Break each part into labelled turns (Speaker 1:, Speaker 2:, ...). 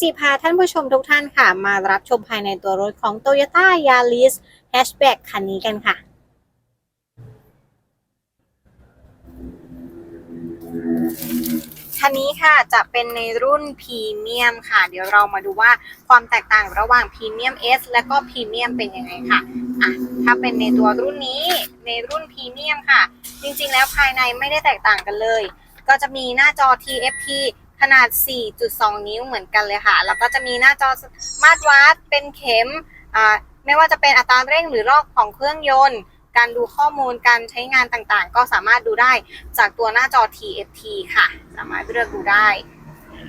Speaker 1: จิพาท่านผู้ชมทุกท่านค่ะ มารับชมภายในตัวรถของ Toyota Yaris Hatchback คันนี้กันค่ะ คันนี้ค่ะจะเป็นในรุ่นพรีเมียมค่ะ เดี๋ยวเรามาดูว่าความแตกต่างระหว่างพรีเมียม S และก็พรีเมียมเป็นยังไงค่ะอะ ถ้าเป็นในตัวรุ่นนี้ในรุ่นพรีเมียมค่ะ จริงๆแล้วภายในไม่ได้แตกต่างกันเลย ก็จะมีหน้าจอ TFT ขนาด 4.2 นิ้วเหมือนกันเลยค่ะ แล้วก็จะมีหน้าจอมาตรวัดเป็นเข็มอ่าไม่ว่าจะเป็นอัตราเร่งหรือรอบของเครื่องยนต์ การดูข้อมูลการใช้งานต่างๆ ก็สามารถดูได้จากตัวหน้าจอ TFT ค่ะ สามารถเลือกดูได้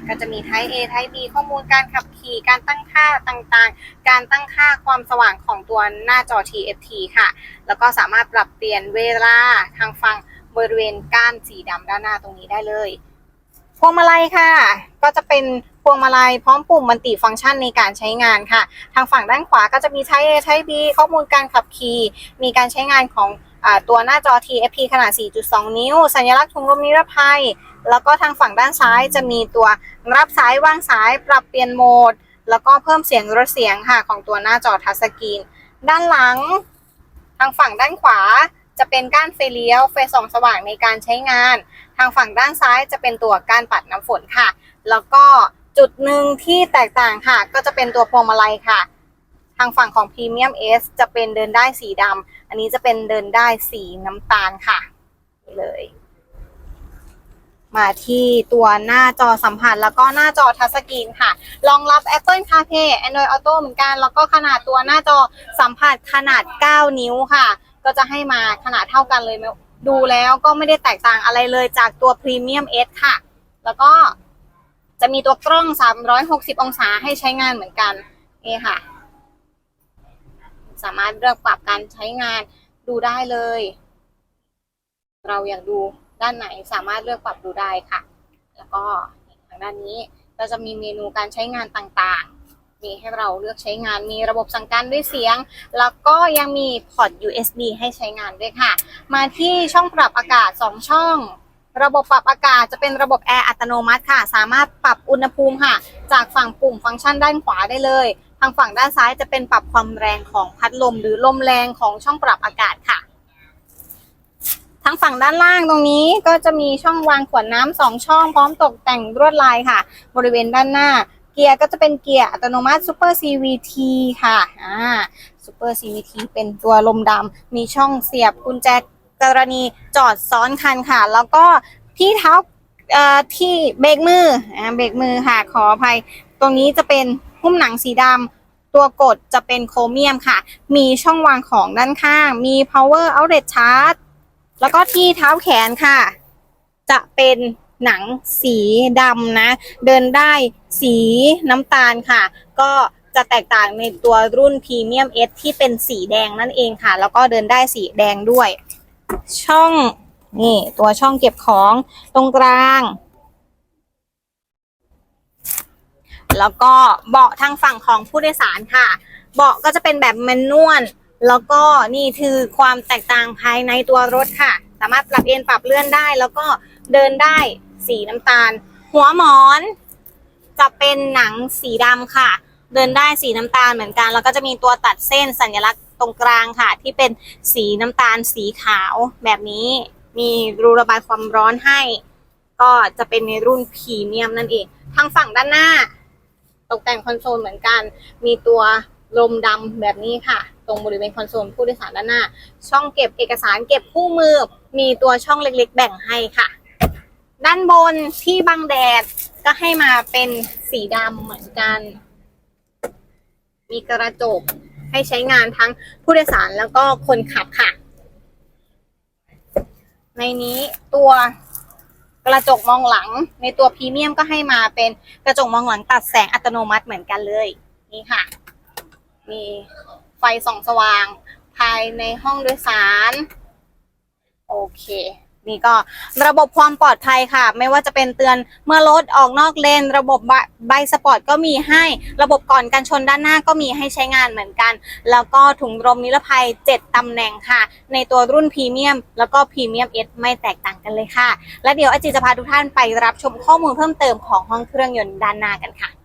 Speaker 1: ก็จะมี Type A Type B ข้อมูลการขับขี่ การตั้งค่าต่างๆ การตั้งค่าความสว่างของตัวหน้าจอ TFT ค่ะ แล้วก็สามารถปรับเปลี่ยนเวลาทางฝั่งบริเวณก้านสีดำด้านหน้าตรงนี้ได้เลย พวงมาลัยค่ะ ก็จะเป็นพวงมาลัยพร้อมปุ่มมัลติฟังก์ชันในการใช้งานค่ะ ทางฝั่งด้านขวาก็จะมี Type A Type B ข้อมูลการขับขี่มีการใช้งานของอตัวหน้าจอ TFT ขนาด 4.2 นิ้ว สัญลักษณ์ถุงลมนิรภัย แล้วก็ทางฝั่งด้านซ้ายจะมีตัวรับสายวางสายปรับเปลี่ยนโหมด แล้วก็เพิ่มเสียงลดเสียงค่ะของตัวหน้าจอทัชสกรีน ด้านหลัง ทางฝั่งด้านขวา จะเป็นก้านไฟเลี้ยวไฟส่องสว่างในการใช้งาน ทางฝั่งด้านซ้ายจะเป็นตัวก้านปัดน้ำฝนค่ะ แล้วก็จุดหนึ่งที่แตกต่างค่ะ ก็จะเป็นตัวพวงมาลัยค่ะ ทางฝั่งของ Premium S จะเป็นเดินได้สีดำอันนี้จะเป็นเดินได้สีน้ำตาลค่ะนี่เลย มาที่ตัวหน้าจอสัมผัสแล้วก็หน้าจอทัชสกรีนค่ะ รองรับ Apple CarPlay Android Auto เหมือนกัน แล้วก็ขนาดตัวหน้าจอสัมผัสขนาด 9 นิ้วค่ะ ก็จะให้มาขนาดเท่ากันเลยไม่ดูแล้วก็ไม่ได้แตกต่างอะไรเลยจากตัว Premium S ค่ะ แล้วก็จะมีตัวกล้อง 360 องศาให้ใช้งานเหมือนกันนี่ค่ะ สามารถเลือกปรับการใช้งานดูได้เลย เราอยากดูด้านไหนสามารถเลือกปรับดูได้ค่ะ แล้วก็ทางด้านนี้ก็จะมีเมนูการใช้งานต่างๆ มีให้เราเลือกใช้งานมีระบบสั่งการด้วยเสียง แล้วก็ยังมีพอร์ต USB ให้ใช้งานด้วยค่ะ มาที่ช่องปรับอากาศ 2 ช่อง ระบบปรับอากาศจะเป็นระบบแอร์อัตโนมัติค่ะ สามารถปรับอุณหภูมิค่ะ จากฝั่งปุ่มฟังก์ชันด้านขวาได้เลย ทางฝั่งด้านซ้ายจะเป็นปรับความแรงของพัดลม หรือลมแรงของช่องปรับอากาศค่ะทางฝั่งด้านล่างตรงนี้ก็จะมีช่องวางขวดน้ำสองช่องพร้อมตกแต่งลวดลายค่ะ บริเวณด้านหน้า เกียร์ก็จะเป็นเกียร์อัตโนมัติ Super CVT ค่ะ อ่า Super CVT เป็นตัวลมดำ มีช่องเสียบกุญแจกรณีจอดซ้อนคันค่ะ แล้วก็ที่เท้าเอ่อที่เบรกมือ อ่า เบรกมือค่ะ ขออภัย ตรงนี้จะเป็นหุ้มหนังสีดำตัวกดจะเป็นโครเมียมค่ะ มีช่องวางของด้านข้าง มี power outlet charge แล้วก็ที่เท้าแขนค่ะ จะเป็น หนังสีดำนะ เดินได้สีน้ำตาลค่ะ ก็จะแตกต่างในตัวรุ่นพรีเมียม S ที่เป็นสีแดงนั่นเองค่ะ แล้วก็เดินได้สีแดงด้วย ช่องนี่ตัวช่องเก็บของตรงกลาง แล้วก็เบาะทางฝั่งของผู้โดยสารค่ะ เบาะก็จะเป็นแบบแมนนวลแล้วก็นี่คือความแตกต่างภายในตัวรถค่ะ สามารถปรับเอนปรับเลื่อนได้ แล้วก็เดินได้ สีน้ำตาล หัวหมอน จะเป็นหนังสีดำค่ะ เดินได้สีน้ำตาลเหมือนกัน แล้วก็จะมีตัวตัดเส้นสัญลักษณ์ตรงกลางค่ะ ที่เป็นสีน้ำตาลสีขาวแบบนี้ มีรูระบายความร้อนให้ ก็จะเป็นในรุ่นพรีเมียมนั่นเอง ทางฝั่งด้านหน้า ตกแต่งคอนโซลเหมือนกัน มีตัวลมดำแบบนี้ค่ะ ตรงบริเวณคอนโซลผู้โดยสารด้านหน้า ช่องเก็บเอกสารเก็บคู่มือ มีตัวช่องเล็กๆ แบ่งให้ค่ะ ด้านบนที่บังแดดก็ให้มาเป็นสีดำเหมือนกัน มีกระจกให้ใช้งานทั้งผู้โดยสารแล้วก็คนขับค่ะ ในนี้ตัวกระจกมองหลัง ในตัวพรีเมียมก็ให้มาเป็นกระจกมองหลังตัดแสงอัตโนมัติเหมือนกันเลย นี่ค่ะ มีไฟส่องสว่าง ภายในห้องโดยสาร โอเค นี่ก็ระบบความปลอดภัยค่ะ ไม่ว่าจะเป็นเตือนเมื่อรถออกนอกเลน ระบบใบสปอร์ตก็มีให้ ระบบก่อนการชนด้านหน้าก็มีให้ใช้งานเหมือนกัน แล้วก็ถุงลมนิรภัย 7ตำแหน่งค่ะ ในตัวรุ่นพรีเมียม แล้วก็พรีเมียมเอสไม่แตกต่างกันเลยค่ะ และเดี๋ยวอาจีจะพาทุกท่านไปรับชมข้อมูลเพิ่มเติมของห้องเครื่องยนต์ด้านหน้ากันค่ะ